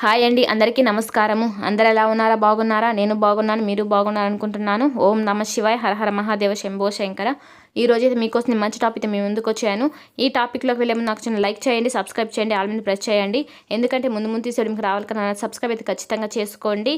Hi అండి అందరికీ నమస్కారము. అందరు ఎలా ఉన్నారా? బాగున్నారా? నేను బాగున్నాను మీరు బాగున్నారు అనుకుంటున్నాను ఓం నమ శివాయ హరహర మహాదేవ శంభో శంకర. ఈ రోజు అయితే మీకోసం నేను మంచి టాపిక్ మీ ముందుకు వచ్చాను. ఈ టాపిక్లోకి వెళ్ళే నాకు చిన్న లైక్ చేయండి సబ్స్క్రైబ్ చేయండి ఆల్ మీద ప్రెస్ చేయండి. ఎందుకంటే ముందు ముందు తీసేయడం మీకు రావాలి కదా సబ్స్క్రైబ్ అయితే ఖచ్చితంగా చేసుకోండి.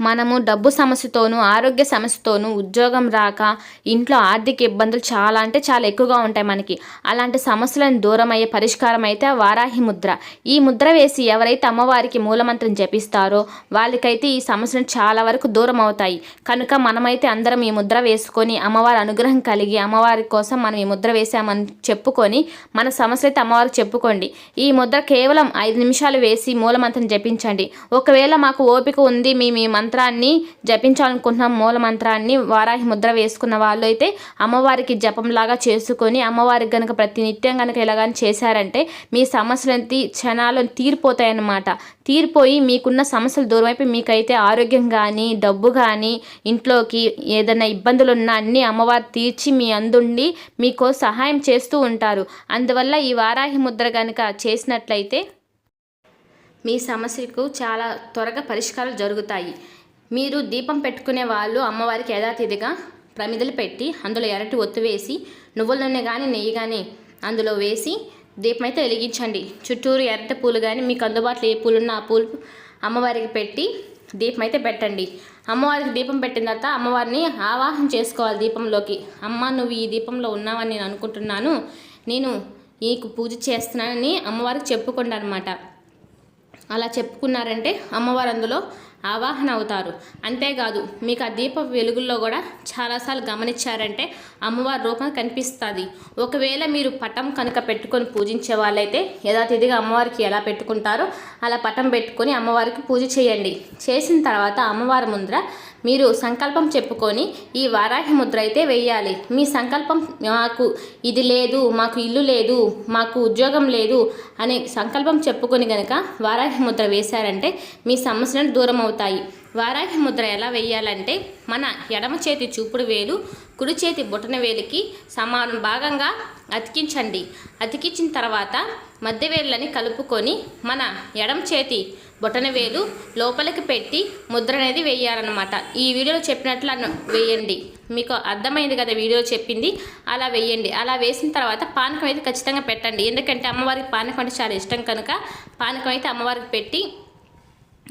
మనము డబ్బు సమస్యతోనూ ఆరోగ్య సమస్యతోనూ ఉద్యోగం రాక ఇంట్లో ఆర్థిక ఇబ్బందులు చాలా అంటే చాలా ఎక్కువగా ఉంటాయి మనకి. అలాంటి సమస్యలను దూరం అయ్యే పరిష్కారం అయితే వారాహి ముద్ర. ఈ ముద్ర వేసి ఎవరైతే అమ్మవారికి మూలమంత్రం జపిస్తారో వాళ్ళకైతే ఈ సమస్యలు చాలా వరకు దూరం అవుతాయి. కనుక మనమైతే అందరం ఈ ముద్ర వేసుకొని అమ్మవారి అనుగ్రహం కలిగి అమ్మవారి కోసం మనం ఈ ముద్ర వేసామని చెప్పుకొని మన సమస్య అయితే అమ్మవారికి చెప్పుకోండి. ఈ ముద్ర కేవలం ఐదు నిమిషాలు వేసి మూలమంత్రం జపించండి. ఒకవేళ మాకు ఓపిక ఉంది మీ మీ మంత్రాన్ని జపించాలనుకుంటున్న మూల మంత్రాన్ని వారాహి ముద్ర వేసుకున్న వాళ్ళు అయితే అమ్మవారికి జపంలాగా చేసుకొని అమ్మవారికి కనుక ప్రతినిత్యం కనుక ఇలాగని చేశారంటే మీ సమస్యలు క్షణాలు తీరిపోతాయన్నమాట. తీరిపోయి మీకున్న సమస్యలు దూరమైపోయి మీకైతే ఆరోగ్యం కానీ డబ్బు కానీ ఇంట్లోకి ఏదైనా ఇబ్బందులు ఉన్నా అన్నీ అమ్మవారు తీర్చి మీ అందుండి మీకు సహాయం చేస్తూ ఉంటారు. అందువల్ల ఈ వారాహి ముద్ర కనుక చేసినట్లయితే మీ సమస్యకు చాలా త్వరగా పరిష్కారాలు జరుగుతాయి. మీరు దీపం పెట్టుకునే వాళ్ళు అమ్మవారికి యథాతిథిగా ప్రమిదలు పెట్టి అందులో ఎరటి ఒత్తు వేసి నువ్వుల నూనె కానీ నెయ్యి కానీ అందులో వేసి దీపం అయితే వెలిగించండి. చుట్టూరు ఎరటి పూలు కానీ మీకు అందుబాటులో ఏ పూలు ఉన్నా ఆ పూలు అమ్మవారికి పెట్టి దీపం అయితే పెట్టండి. అమ్మవారికి దీపం పెట్టిన తర్వాత అమ్మవారిని ఆవాహన చేసుకోవాలి దీపంలోకి. అమ్మ నువ్వు ఈ దీపంలో ఉన్నావని నేను అనుకుంటున్నాను. నేను నీకు పూజ చేస్తున్నానని అమ్మవారికి చెప్పుకోండి అనమాట అలా చెప్పుకున్నారంటే అమ్మవారు అందులో ఆవాహన అవుతారు అంతేకాదు మీకు ఆ దీప వెలుగుల్లో కూడా చాలాసార్లు గమనించారంటే అమ్మవారి రూపం కనిపిస్తుంది. ఒకవేళ మీరు పటం కనుక పెట్టుకొని పూజించే వాళ్ళైతే యథాతిథిగా అమ్మవారికి ఎలా పెట్టుకుంటారో అలా పటం పెట్టుకొని అమ్మవారికి పూజ చేయండి. చేసిన తర్వాత అమ్మవారి ముందర మీరు సంకల్పం చెప్పుకొని ఈ వారాహి ముద్ర అయితే వేయాలి. మీ సంకల్పం మాకు ఇది లేదు మాకు ఇల్లు లేదు మాకు ఉద్యోగం లేదు అనే సంకల్పం చెప్పుకొని కనుక వారాహి ముద్ర వేశారంటే మీ సమస్యలను దూరం అవుతాయి. వారాహి ముద్ర ఎలా వేయాలంటే మన ఎడమ చేతి చూపుడు వేలు కుడి చేతి బొటన వేలికి సమానం భాగంగా అతికించండి. అతికించిన తర్వాత మధ్య వేళ్ళని కలుపుకొని మన ఎడమ చేతి బొటన వేలు లోపలికి పెట్టి ముద్ర అనేది వేయాలన్నమాట. ఈ వీడియోలో చెప్పినట్లు వేయండి. మీకు అర్థమైంది కదా వీడియో చెప్పింది? అలా వేయండి. అలా వేసిన తర్వాత పానకం అయితే ఖచ్చితంగా పెట్టండి. ఎందుకంటే అమ్మవారికి పానకం అంటే చాలా ఇష్టం కనుక పానకం అయితే అమ్మవారికి పెట్టి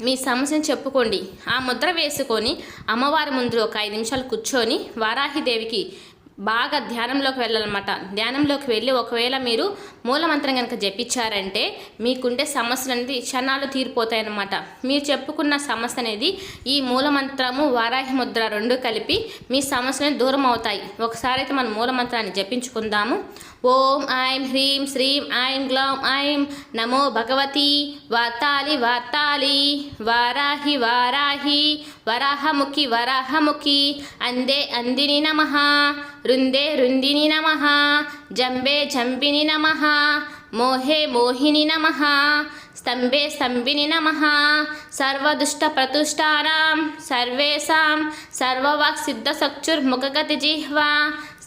మీ సమస్యను చెప్పుకోండి. ఆ ముద్ర వేసుకొని అమ్మవారి ముందు ఒక ఐదు నిమిషాలు కూర్చొని వారాహిదేవికి బాగా ధ్యానంలోకి వెళ్ళాలన్నమాట. ధ్యానంలోకి వెళ్ళి ఒకవేళ మీరు మూలమంత్రం కనుక జపించారంటే మీకుండే సమస్యలు అనేది క్షణాలు తీరిపోతాయన్నమాట. మీరు చెప్పుకున్న సమస్య అనేది ఈ మూలమంత్రము వారాహి ముద్ర రెండు కలిపి మీ సమస్యలు దూరం అవుతాయి ఒకసారి అయితే మన మూలమంత్రాన్ని జపించుకుందాము. ఓం ఐం హ్రీం శ్రీం ఐం గ్లౌం ఐం నమో భగవతి వాతాలి వాతాలి వారాహి వారాహి వరాహముఖి వరాహముఖి అందే అందిని నమ రుందే రుందిని నమ జంబే జంబిని నమ మోహే మోహిని నమ స్తంభే స్తంభిని నమ సర్వదుష్ట ప్రతుష్టానాం సర్వేషాం సర్వవాక్ సిద్ధ సిద్ధసక్షుర్ముఖగతి జిహ్వా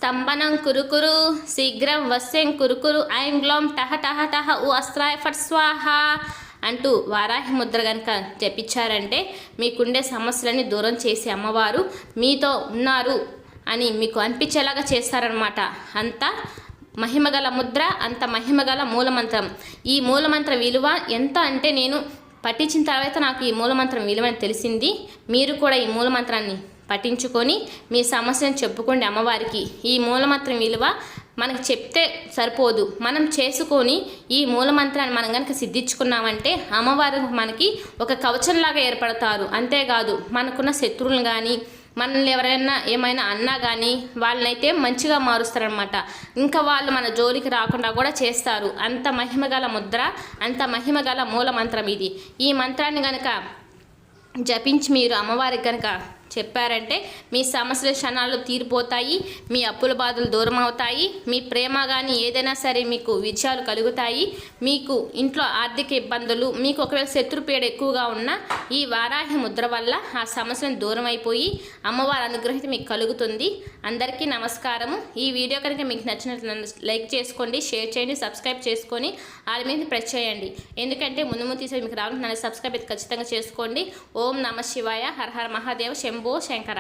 స్తంభనం కురుకురు శీఘ్రం వస్యం కురుకురు ఐం గ్లోం టహ టహ టహ ఉ అస్త్రాయ ఫట్ స్వాహ అంటూ వారాహి ముద్ర కనుక జపించారంటే మీకుండే సమస్యలని దూరం చేసే అమ్మవారు మీతో ఉన్నారు అని మీకు అనిపించేలాగా చేస్తారనమాట అంత మహిమగల ముద్ర అంత మహిమగల మూలమంత్రం. ఈ మూలమంత్ర విలువ ఎంత అంటే నేను పట్టించిన తర్వాత నాకు ఈ మూలమంత్రం విలువని తెలిసింది. మీరు కూడా ఈ మూలమంత్రాన్ని పఠించుకొని మీ సమస్యను చెప్పుకోండి అమ్మవారికి. ఈ మూలమంత్రం విలువ మనకు చెప్తే సరిపోదు. మనం చేసుకొని ఈ మూలమంత్రాన్ని మనం కనుక సిద్ధించుకున్నామంటే అమ్మవారు మనకి ఒక కవచంలాగా ఏర్పడతారు. అంతేకాదు మనకున్న శత్రువులను కానీ మనల్ని ఎవరైనా ఏమైనా అన్నా కానీ వాళ్ళనైతే మంచిగా మారుస్తారనమాట ఇంకా వాళ్ళు మన జోలికి రాకుండా కూడా చేస్తారు. అంత మహిమగల ముద్ర అంత మహిమగల మూల మంత్రం ఇది. ఈ మంత్రాన్ని కనుక జపించి మీరు అమ్మవారికి కనుక చెప్పారంటే మీ సమస్యల క్షణాలు తీరిపోతాయి మీ అప్పుల బాధలు దూరం అవుతాయి మీ ప్రేమ కానీ ఏదైనా సరే మీకు విజయాలు కలుగుతాయి మీకు ఇంట్లో ఆర్థిక ఇబ్బందులు మీకు ఒకవేళ శత్రుపీడ ఎక్కువగా ఉన్నా ఈ వారాహి ముద్ర వల్ల ఆ సమస్యను దూరం అయిపోయి అమ్మవారి అనుగ్రహిత మీకు కలుగుతుంది. అందరికీ నమస్కారము. ఈ వీడియో కనుక మీకు నచ్చినట్లు లైక్ చేసుకోండి షేర్ చేయండి సబ్స్క్రైబ్ చేసుకొని వాళ్ళ మీద ప్రెస్ చేయండి. ఎందుకంటే ముందు ముందు తీసేది మీకు రావాలంటే సబ్స్క్రైబ్ అయితే ఖచ్చితంగా చేసుకోండి. ఓం నమ శివాయ హర హర మహాదేవ శంభో శంకర